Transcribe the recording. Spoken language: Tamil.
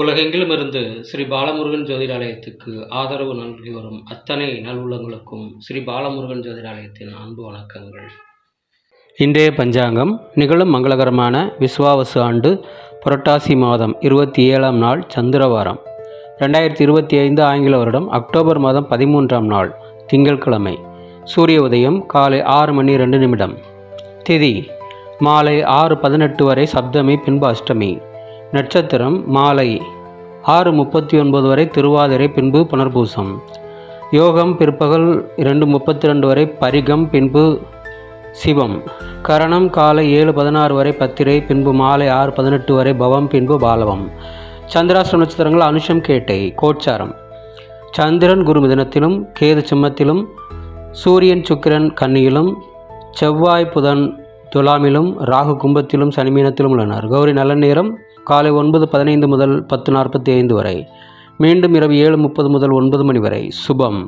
உலகெங்கிலும் இருந்து ஸ்ரீ பாலமுருகன் ஜோதிடாலயத்துக்கு ஆதரவு நல்கி வரும் அத்தனை நல்வுள்ளங்களுக்கும் ஸ்ரீ பாலமுருகன் ஜோதிடாலயத்தின் அன்பு வணக்கங்கள். இன்றைய பஞ்சாங்கம். நிகழும் மங்களகரமான விஸ்வாவசு ஆண்டு புரட்டாசி மாதம் இருபத்தி ஏழாம் நாள் சந்திரவாரம். ரெண்டாயிரத்தி இருபத்தி ஐந்து ஆங்கில வருடம் அக்டோபர் மாதம் பதிமூன்றாம் நாள் திங்கட்கிழமை. சூரிய உதயம் காலை ஆறு மணி ரெண்டு நிமிடம். திதி மாலை ஆறு பதினெட்டு வரை சப்தமி பின்பு அஷ்டமி. நட்சத்திரம் மாலை ஆறு முப்பத்தி ஒன்பது வரை திருவாதிரை பின்பு புனர்பூசம். யோகம் பிற்பகல் இரண்டு முப்பத்தி ரெண்டு வரை பரிகம் பின்பு சிவம். கரணம் காலை ஏழு பதினாறு வரை பத்திரை பின்பு மாலை ஆறு பதினெட்டு வரை பவம் பின்பு பாலவம். சந்திராஷ்டிரம் நட்சத்திரங்கள் அனுஷம் கேட்டை கோச்சாரம். சந்திரன் குரு மிதனத்திலும் கேது சிம்மத்திலும் சூரியன் சுக்கிரன் கன்னியிலும் செவ்வாய் புதன் துலாமிலும் ராகு கும்பத்திலும் சனிமீனத்திலும் உள்ளனர். கௌரி நல்ல நேரம். காலை ஒன்பது பதினைந்து முதல் பத்து நாற்பத்தி ஐந்து வரை. மீண்டும் இரவு ஏழு முப்பது முதல் ஒன்பது மணி வரை. சுபம்.